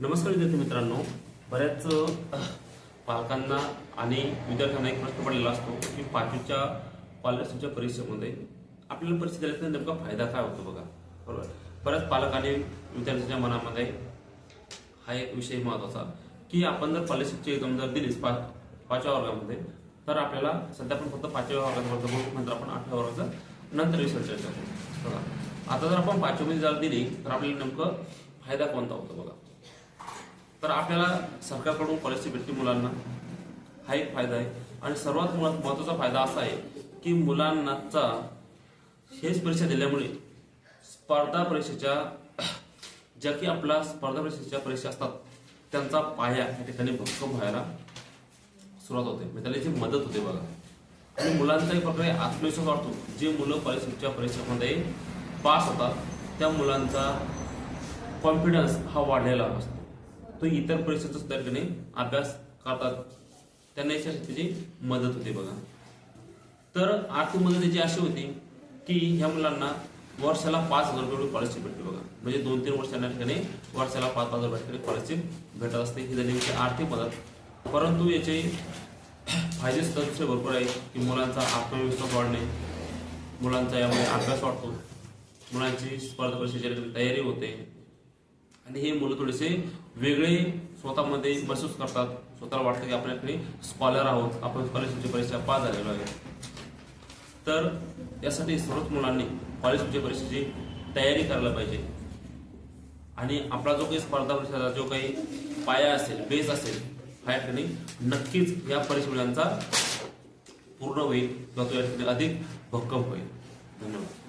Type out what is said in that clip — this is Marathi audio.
नमस्कार विद्यार्थी मित्रांनो. बऱ्याच पालकांना आणि विद्यार्थ्यांना एक प्रश्न पडलेला असतो की पाचवीच्या कॉलेजच्या परीक्षेमध्ये आपल्याला परीक्षा दिल्याचा नेमका फायदा काय होतो बघा? बरोबर? बऱ्याच पालक आणि विद्यार्थ्यांच्या मनामध्ये हा एक विषय महत्त्वाचा की आपण जर कॉलेजची एक्झाम जर दिलीच पाच पाचव्या वर्गामध्ये तर आपल्याला सध्या आपण फक्त पाचव्या वर्गाचा वर्ग बघू नंतर आपण आठव्या वर्गाचा नंतर विषय चर्चा करू बघा. आता जर आपण पाचवीमध्ये जर दिली तर आपल्याला नेमकं फायदा कोणता होतो बघा? तर आपल्याला सरकारकडून कॉलेजची भेटते मुलांना. हा एक फायदा आहे. आणि सर्वात मुळात महत्त्वाचा फायदा असा आहे की मुलांनाचा हेच परीक्षा दिल्यामुळे स्पर्धा परीक्षेच्या ज्या की आपल्या स्पर्धा परीक्षेच्या परीक्षा असतात त्यांचा पाया या ठिकाणी भक्कम व्हायला सुरुवात होते. म्हणजे त्याला जी मदत होते बघा. आणि मुलांचा एक प्रकारे आत्मविश्वास वाढतो. जे मुलं परीक्षेच्या परीक्षेमध्ये पास होतात त्या मुलांचा कॉन्फिडन्स हा वाढलेला असतो. तो इतर परीक्षेचा सुद्धा ठिकाणी अभ्यास करतात. त्यांना याच्यासाठी मदत होते बघा. तर आर्थिक मदत त्याची अशी होती की ह्या मुलांना वर्षाला पाच हजार रुपये स्कॉलरशिप भेटते बघा. म्हणजे दोन तीन वर्षांच्या ठिकाणी वर्षाला पाच पाच हजार रुपये स्कॉलरशिप भेटत असते. ही झाली म्हणजे आर्थिक मदत. परंतु याचे फायदे सुद्धा दुसरे भरपूर आहे की मुलांचा आत्मविश्वास वाढणे मुलांचा यामुळे अभ्यास वाढतो मुलांची स्पर्धा परीक्षेची तयारी होते आणि हे मुलं थोडेसे वेगळे स्वतःमध्ये महसूस करतात. स्वतःला वाटतं की आपण आपले स्कॉलर आहोत. आपण स्कॉलरशिपची परीक्षा पास झालेलो आहे. तर यासाठी सर्वच मुलांनी कॉलेजच्या परीक्षेची तयारी करायला पाहिजे. आणि आपला जो काही स्पर्धा परीक्षेचा जो काही पाया असेल बेस असेल ह्या ठिकाणी नक्कीच या परीक्षेचा पूर्ण होईल किंवा तो या ठिकाणी अधिक भक्कम होईल. धन्यवाद.